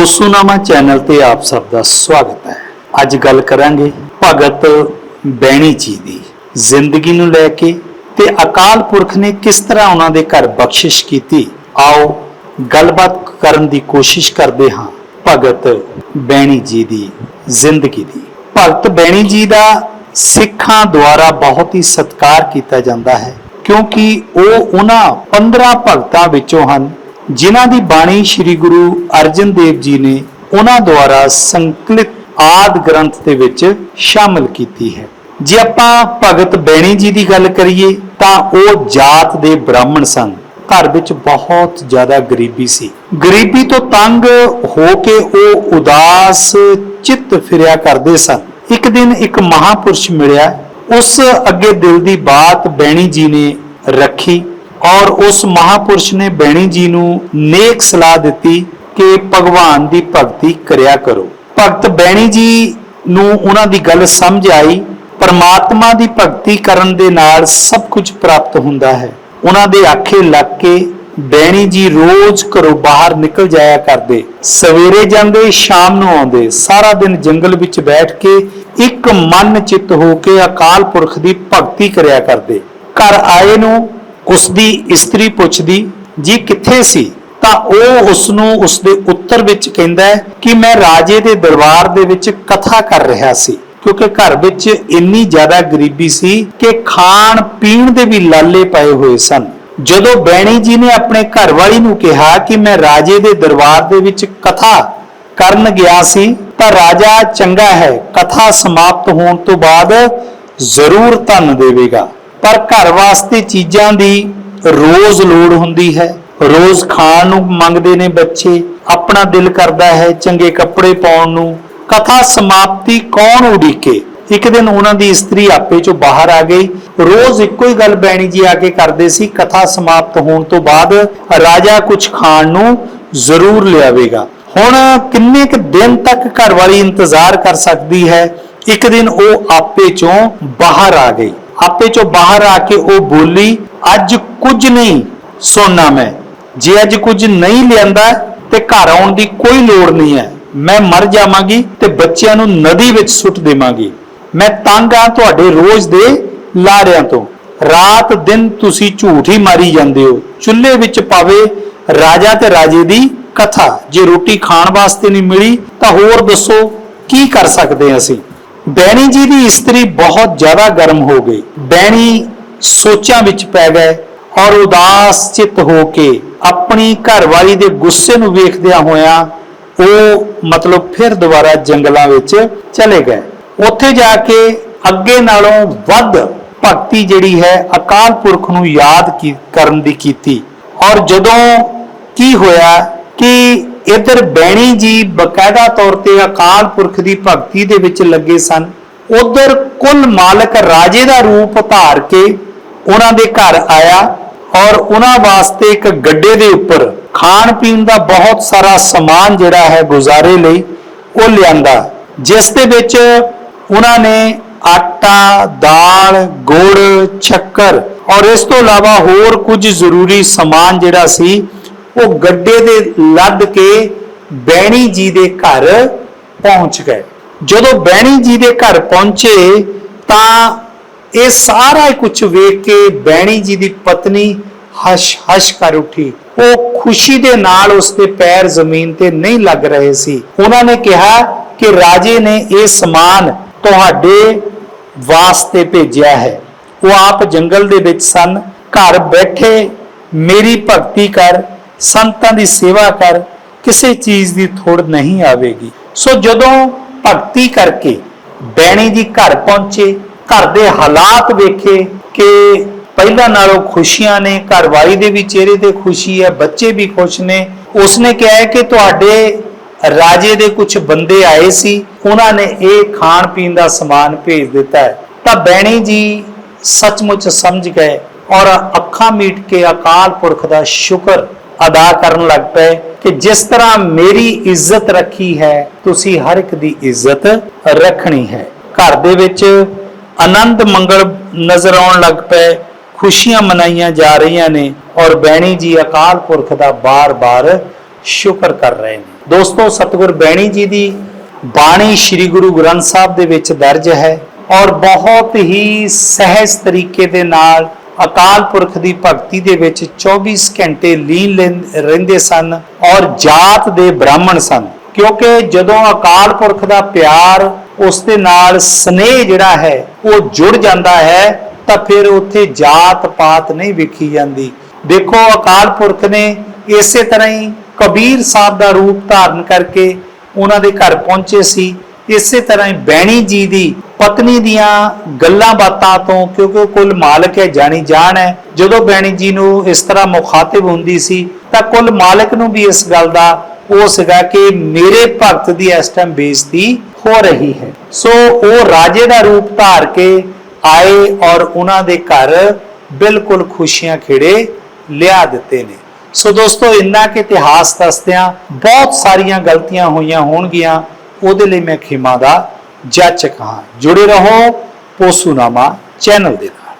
ਦੋਸਤੋਨਾਮਾ channel ਤੇ ਆਪ ਸਭ ਦਾ ਸਵਾਗਤ ਹੈ। ਅੱਜ ਗੱਲ ਕਰਾਂਗੇ ਭਗਤ ਬੈਣੀ ਜੀ ਦੀ ਜ਼ਿੰਦਗੀ ਨੂੰ ਲੈ ਕੇ ਤੇ ਅਕਾਲ ਪੁਰਖ ਨੇ ਕਿਸ ਤਰ੍ਹਾਂ ਉਹਨਾਂ ਦੇ ਘਰ ਬਖਸ਼ਿਸ਼ ਕੀਤੀ। ਆਓ ਗੱਲਬਾਤ ਕਰਨ ਦੀ ਕੋਸ਼ਿਸ਼ ਕਰਦੇ ਹਾਂ ਭਗਤ ਬੈਣੀ ਜੀ ਦੀ ਜ਼ਿੰਦਗੀ ਦੀ। ਭਗਤ ਬੈਣੀ ਜੀ ਦਾ ਸਿੱਖਾਂ ਦੁਆਰਾ ਬਹੁਤ ਹੀ ਸਤਿਕਾਰ ਕੀਤਾ ਜਾਂਦਾ ਹੈ ਕਿਉਂਕਿ ਉਹ ਉਹਨਾਂ 15 ਭਗਤਾਂ ਵਿੱਚੋਂ ਹਨ ਜਿਨ੍ਹਾਂ ਦੀ ਬਾਣੀ ਸ੍ਰੀ ਗੁਰੂ ਅਰਜਨ ਦੇਵ ਜੀ ਨੇ ਉਹਨਾਂ ਦੁਆਰਾ ਸੰਕਲਿਤ ਆਦ ਗ੍ਰੰਥ ਦੇ ਵਿੱਚ ਸ਼ਾਮਲ ਕੀਤੀ ਹੈ। ਜੇ ਆਪਾਂ ਭਗਤ ਬੈਣੀ ਜੀ ਦੀ ਗੱਲ ਕਰੀਏ, ਤਾਂ ਉਹ ਜਾਤ ਦੇ ਬ੍ਰਾਹਮਣ ਸਨ। ਘਰ ਵਿੱਚ ਬਹੁਤ ਜ਼ਿਆਦਾ ਗਰੀਬੀ ਸੀ। ਗਰੀਬੀ ਤੋਂ ਤੰਗ ਹੋ ਕੇ ਉਹ ਉਦਾਸ ਚਿੱਤ ਫਿਰਿਆ ਕਰਦੇ ਸਨ। ਇੱਕ ਦਿਨ ਇੱਕ ਮਹਾਪੁਰਸ਼ ਮਿਲਿਆ। ਉਸ ਅੱਗੇ ਦਿਲ ਦੀ ਬਾਤ ਬੈਣੀ ਜੀ ਨੇ ਰੱਖੀ। ਔਰ ਉਸ ਮਹਾਪੁਰਸ਼ ਨੇ ਬੈਣੀ ਜੀ ਨੂੰ ਨੇਕ ਸਲਾਹ ਦਿੱਤੀ ਕਿ ਭਗਵਾਨ ਦੀ ਭਗਤੀ ਕਰਿਆ ਕਰੋ। ਭਗਤ ਬੈਣੀ ਜੀ ਨੂੰ ਉਹਨਾਂ ਦੀ ਗੱਲ ਸਮਝ ਆਈ। ਪਰਮਾਤਮਾ ਦੀ ਭਗਤੀ ਕਰਨ ਦੇ ਨਾਲ ਸਭ ਕੁਝ ਪ੍ਰਾਪਤ ਹੁੰਦਾ ਹੈ। ਉਹਨਾਂ ਦੇ ਆਖੇ ਲੱਗ ਕੇ ਬੈਣੀ ਜੀ ਰੋਜ਼ ਘਰੋਂ ਬਾਹਰ ਨਿਕਲ ਜਾਇਆ ਕਰਦੇ। ਸਵੇਰੇ ਜਾਂਦੇ, ਸ਼ਾਮ ਨੂੰ ਆਉਂਦੇ। ਸਾਰਾ ਦਿਨ ਜੰਗਲ ਵਿੱਚ ਬੈਠ ਕੇ ਇੱਕ ਮਨ ਚਿੱਤ ਹੋ ਕੇ ਅਕਾਲ ਪੁਰਖ ਦੀ ਭਗਤੀ ਕਰਿਆ ਕਰਦੇ। ਘਰ ਆਏ ਨੂੰ ਉਸ ਦੀ ਇਸਤਰੀ ਪੁੱਛਦੀ, ਜੀ ਕਿੱਥੇ ਸੀ? ਤਾਂ ਉਹ ਉਸ ਨੂੰ ਉਸ ਦੇ ਉੱਤਰ ਵਿੱਚ ਕਹਿੰਦਾ ਕਿ ਮੈਂ ਰਾਜੇ ਦੇ ਦਰਬਾਰ ਦੇ ਵਿੱਚ ਕਥਾ ਕਰ ਰਿਹਾ ਸੀ, ਕਿਉਂਕਿ ਘਰ ਵਿੱਚ ਇੰਨੀ ਜ਼ਿਆਦਾ ਗਰੀਬੀ ਸੀ ਕਿ ਖਾਣ ਪੀਣ ਦੇ ਵੀ ਲਾਲੇ ਪਏ ਹੋਏ ਸਨ। ਜਦੋਂ ਬੈਣੀ ਜੀ ਨੇ ਆਪਣੇ ਘਰਵਾਲੀ ਨੂੰ ਕਿਹਾ ਕਿ ਮੈਂ ਰਾਜੇ ਦੇ ਦਰਬਾਰ ਦੇ ਵਿੱਚ ਕਥਾ ਕਰਨ ਗਿਆ ਸੀ, ਤਾਂ ਰਾਜਾ, ਚੰਗਾ ਹੈ, ਕਥਾ ਸਮਾਪਤ ਹੋਣ ਤੋਂ ਬਾਅਦ ਜ਼ਰੂਰ ਧਨ ਦੇਵੇਗਾ। ਪਰ ਘਰ ਵਾਸਤੇ ਚੀਜ਼ਾਂ ਦੀ ਰੋਜ਼ ਲੋੜ ਹੁੰਦੀ ਹੈ। ਰੋਜ਼ ਖਾਣ ਨੂੰ ਮੰਗਦੇ ਨੇ ਬੱਚੇ, ਆਪਣਾ ਦਿਲ ਕਰਦਾ ਹੈ ਚੰਗੇ ਕੱਪੜੇ ਪਾਉਣ ਨੂੰ। ਕਥਾ ਸਮਾਪਤੀ ਕੌਣ ਉਡੀਕੇ? ਇੱਕ ਦਿਨ ਉਹਨਾਂ ਦੀ ਇਸਤਰੀ ਆਪੇ ਚੋਂ ਬਾਹਰ ਆ ਗਈ। ਰੋਜ਼ ਇੱਕੋ ਹੀ ਗੱਲ ਬੈਣੀ ਜੀ ਆ ਕੇ ਕਰਦੇ ਸੀ, ਕਥਾ ਸਮਾਪਤ ਹੋਣ ਤੋਂ ਬਾਅਦ ਰਾਜਾ ਕੁਝ ਖਾਣ ਨੂੰ ਜ਼ਰੂਰ ਲਿਆਵੇਗਾ। ਹੁਣ ਕਿੰਨੇ ਕੁ ਦਿਨ ਤੱਕ ਘਰ ਵਾਲੀ ਇੰਤਜ਼ਾਰ ਕਰ ਸਕਦੀ ਹੈ? ਇੱਕ ਦਿਨ ਉਹ ਆਪੇ ਚੋਂ ਬਾਹਰ ਆ ਗਈ। ਆਪੇ ਚੋਂ ਬਾਹਰ ਆ ਕੇ ਉਹ ਬੋਲੀ, ਅੱਜ ਕੁਝ ਨਹੀਂ ਸੁਣਨਾ ਮੈਂ। ਜੇ ਅੱਜ ਕੁਝ ਨਹੀਂ ਲਿਆਂਦਾ ਤੇ ਘਰ ਆਉਣ ਦੀ ਕੋਈ ਲੋੜ ਨਹੀਂ ਹੈ। ਮੈਂ ਮਰ ਜਾਵਾਂਗੀ ਤੇ ਬੱਚਿਆਂ ਨੂੰ ਨਦੀ ਵਿੱਚ ਸੁੱਟ ਦੇਵਾਂਗੀ। ਮੈਂ ਤੰਗ ਆ ਤੁਹਾਡੇ ਰੋਜ਼ ਦੇ ਲਾਰਿਆਂ ਤੋਂ। ਰਾਤ ਦਿਨ ਤੁਸੀਂ ਝੂਠ ਹੀ ਮਾਰੀ ਜਾਂਦੇ ਹੋ। ਚੁੱਲ੍ਹੇ ਵਿੱਚ ਪਾਵੇ ਰਾਜਾ ਤੇ ਰਾਜੇ ਦੀ ਕਥਾ। ਜੇ ਰੋਟੀ ਖਾਣ ਵਾਸਤੇ ਨਹੀਂ ਮਿਲੀ ਤਾਂ ਹੋਰ ਦੱਸੋ, ਕੀ ਕਰ ਸਕਦੇ ਅਸੀਂ? ਬੈਣੀ ਜੀ ਦੀ ਇਸਤਰੀ ਬਹੁਤ ਜ਼ਿਆਦਾ ਗਰਮ ਹੋ ਗਈ। ਬੈਣੀ ਸੋਚਾਂ ਵਿੱਚ ਪੈ ਗਏ ਔਰ ਉਦਾਸ ਚਿੱਤ ਹੋ ਕੇ ਆਪਣੀ ਘਰਵਾਲੀ ਦੇ ਗੁੱਸੇ ਨੂੰ ਵੇਖਦਿਆਂ ਹੋਇਆਂ ਉਹ ਮਤਲਬ ਫਿਰ ਦੁਬਾਰਾ ਜੰਗਲਾਂ ਵਿੱਚ ਚਲੇ ਗਏ। ਉੱਥੇ ਜਾ ਕੇ ਅੱਗੇ ਨਾਲੋਂ ਵੱਧ ਭਗਤੀ ਜਿਹੜੀ ਹੈ ਅਕਾਲ ਪੁਰਖ ਨੂੰ ਯਾਦ ਕੀ- ਕਰਨ ਦੀ ਕੀਤੀ। ਔਰ ਜਦੋਂ ਕੀ ਹੋਇਆ ਕਿ ਇੱਧਰ ਬੈਣੀ ਜੀ ਬਕਾਇਦਾ ਤੌਰ ਤੇ ਅਕਾਲ ਪੁਰਖ ਦੀ ਭਗਤੀ ਦੇ ਵਿੱਚ ਲੱਗੇ ਸਨ। ਉਧਰ ਕੁੱਲ ਮਾਲਕ ਰਾਜੇ ਦਾ ਰੂਪ ਧਾਰ ਕੇ ਉਹਨਾਂ ਦੇ ਘਰ ਆਇਆ ਔਰ ਉਹਨਾਂ ਵਾਸਤੇ ਇੱਕ ਗੱਡੇ ਦੇ ਉੱਪਰ ਖਾਣ ਪੀਣ ਦਾ ਬਹੁਤ ਸਾਰਾ ਸਮਾਨ ਜਿਹੜਾ ਹੈ ਗੁਜ਼ਾਰੇ ਲਈ ਉਹ ਲਿਆਂਦਾ, ਜਿਸ ਦੇ ਵਿੱਚ ਉਹਨਾਂ ਨੇ ਆਟਾ, ਦਾਲ, ਗੁੜ ਸ਼ੱਕਰ ਔਰ ਇਸ ਤੋਂ ਇਲਾਵਾ ਹੋਰ ਕੁਝ ਜ਼ਰੂਰੀ ਸਮਾਨ ਜਿਹੜਾ ਸੀ ਉਹ ਗੱਡੇ ਦੇ ਲੱਦ ਕੇ ਬੈਣੀ ਜੀ ਦੇ ਘਰ ਪਹੁੰਚ ਗਏ। ਜਦੋਂ ਬੈਣੀ ਜੀ ਦੇ ਘਰ ਪਹੁੰਚੇ ਤਾਂ ਇਹ ਸਾਰਾ ਕੁਝ ਵੇਖ ਕੇ ਬੈਣੀ ਜੀ ਦੀ ਪਤਨੀ ਹਸ਼ ਹਸ਼ ਕਰ ਉੱਠੀ। ਉਹ ਖੁਸ਼ੀ ਦੇ ਨਾਲ ਉਸਦੇ ਪੈਰ ਜ਼ਮੀਨ ਤੇ ਨਹੀਂ ਲੱਗ ਰਹੇ ਸੀ। ਉਹਨਾਂ ਨੇ ਕਿਹਾ ਕਿ ਰਾਜੇ ਨੇ ਇਹ ਸਮਾਨ ਤੁਹਾਡੇ ਵਾਸਤੇ ਭੇਜਿਆ ਹੈ। ਉਹ ਆਪ ਜੰਗਲ ਦੇ ਵਿੱਚ ਸਨ। ਘਰ ਬੈਠੇ ਮੇਰੀ ਭਗਤੀ ਕਰ ਸੰਤਾਂ ਦੀ ਸੇਵਾ ਕਰ ਕਿਸੇ ਚੀਜ਼ ਦੀ ਥੋੜ ਨਹੀਂ ਆਵੇਗੀ। ਸੋ ਜਦੋਂ ਭਗਤੀ ਕਰਕੇ ਬੈਣੀ ਜੀ ਘਰ ਪਹੁੰਚੇ, ਘਰ ਦੇ ਹਾਲਾਤ ਵੇਖੇ ਕਿ ਪਹਿਲਾਂ ਨਾਲੋਂ ਖੁਸ਼ੀਆਂ ਨੇ ਘਰਵਾਲੀ ਦੇ ਵੀ ਚਿਹਰੇ ਤੇ ਖੁਸ਼ੀ ਹੈ, ਬੱਚੇ ਵੀ ਖੁਸ਼ ਨੇ। ਉਸਨੇ ਕਿਹਾ ਹੈ ਕਿ ਤੁਹਾਡੇ ਰਾਜੇ ਦੇ ਕੁਝ ਬੰਦੇ ਆਏ ਸੀ, ਉਹਨਾਂ ਨੇ ਇਹ ਖਾਣ ਪੀਣ ਦਾ ਸਮਾਨ ਭੇਜ ਦਿੱਤਾ ਹੈ। ਤਾਂ ਬੈਣੀ ਜੀ ਸੱਚਮੁੱਚ ਸਮਝ ਗਏ ਔਰ ਅੱਖਾਂ ਮੀਟ ਕੇ ਅਕਾਲ ਪੁਰਖ ਦਾ ਸ਼ੁਕਰ ਅਦਾ ਕਰਨ ਲੱਗ ਪਏ ਕਿ ਜਿਸ ਤਰ੍ਹਾਂ ਮੇਰੀ ਇੱਜ਼ਤ ਰੱਖੀ ਹੈ, ਤੁਸੀਂ ਹਰ ਇੱਕ ਦੀ ਇੱਜ਼ਤ ਰੱਖਣੀ ਹੈ। ਘਰ ਦੇ ਵਿੱਚ ਆਨੰਦ ਮੰਗਲ ਨਜ਼ਰ ਆਉਣ ਲੱਗ ਪਏ, ਖੁਸ਼ੀਆਂ ਮਨਾਈਆਂ ਜਾ ਰਹੀਆਂ ਨੇ ਔਰ ਬੈਣੀ ਜੀ ਅਕਾਲ ਪੁਰਖ ਦਾ ਬਾਰ-ਬਾਰ ਸ਼ੁਕਰ ਕਰ ਰਹੇ ਨੇ। ਦੋਸਤੋ, ਸਤਿਗੁਰ ਬੈਣੀ ਜੀ ਦੀ ਬਾਣੀ ਸ੍ਰੀ ਗੁਰੂ ਗ੍ਰੰਥ ਸਾਹਿਬ ਦੇ ਵਿੱਚ ਦਰਜ ਹੈ ਔਰ ਬਹੁਤ ਹੀ ਸਹਿਜ ਤਰੀਕੇ ਦੇ ਨਾਲ ਅਕਾਲ ਪੁਰਖ ਦੀ ਭਗਤੀ ਦੇ ਵਿੱਚ 24 ਘੰਟੇ ਲੀਨ ਲੈਂ- ਰਹਿੰਦੇ ਸਨ ਔਰ ਜਾਤ ਦੇ ਬ੍ਰਾਹਮਣ ਸਨ। ਕਿਉਂਕਿ ਜਦੋਂ ਅਕਾਲ ਪੁਰਖ ਦਾ ਪਿਆਰ ਉਸ ਦੇ ਨਾਲ ਸਨੇਹ ਜਿਹੜਾ ਹੈ, ਉਹ ਜੁੜ ਜਾਂਦਾ ਹੈ, ਤਾਂ ਫਿਰ ਉੱਥੇ ਜਾਤ ਪਾਤ ਨਹੀਂ ਵੇਖੀ ਜਾਂਦੀ। ਦੇਖੋ, ਅਕਾਲ ਪੁਰਖ ਨੇ ਇਸੇ ਤਰ੍ਹਾਂ ਹੀ ਕਬੀਰ ਸਾਹਿਬ ਦਾ ਰੂਪ ਧਾਰਨ ਕਰਕੇ ਉਹਨਾਂ ਦੇ ਘਰ ਪਹੁੰਚੇ ਸੀ। ਇਸੇ ਤਰ੍ਹਾਂ ਹੀ ਬੈਣੀ ਜੀ ਦੀ ਪਤਨੀ ਦੀਆਂ ਗੱਲਾਂ ਬਾਤਾਂ ਤੋਂ, ਕਿਉਂਕਿ ਉਹ ਕੁੱਲ ਮਾਲਕ ਹੈ, ਜਾਣੀ ਜਾਣ ਹੈ। ਜਦੋਂ ਬੈਣੀ ਜੀ ਨੂੰ ਇਸ ਤਰ੍ਹਾਂ ਮੁਖਾਤਿਬ ਹੁੰਦੀ ਸੀ, ਤਾਂ ਕੁੱਲ ਮਾਲਕ ਨੂੰ ਵੀ ਇਸ ਗੱਲ ਦਾ ਉਹ ਸੀਗਾ ਕਿ ਮੇਰੇ ਭਗਤ ਦੀ ਇਸ ਟਾਈਮ ਬੇਇੱਜ਼ਤੀ ਹੋ ਰਹੀ ਹੈ। ਸੋ ਉਹ ਰਾਜੇ ਦਾ ਰੂਪ ਧਾਰ ਕੇ ਆਏ ਔਰ ਉਹਨਾਂ ਦੇ ਘਰ ਬਿਲਕੁਲ ਖੁਸ਼ੀਆਂ ਖਿੜੇ ਲਿਆ ਦਿੱਤੇ ਨੇ। ਸੋ ਦੋਸਤੋ, ਇੰਨਾ ਕਿ ਇਤਿਹਾਸ ਦੱਸਦਿਆਂ ਬਹੁਤ ਸਾਰੀਆਂ ਗਲਤੀਆਂ ਹੋਈਆਂ ਹੋਣਗੀਆਂ, ਉਹਦੇ ਲਈ ਮੈਂ ਖਿਮਾ ਦਾ ਜਾਚਕ ਹਾਂ ਜੁੜੇ ਰਹੋ ਪੋਸੂਨਾਮਾ ਚੈਨਲ ਦੇ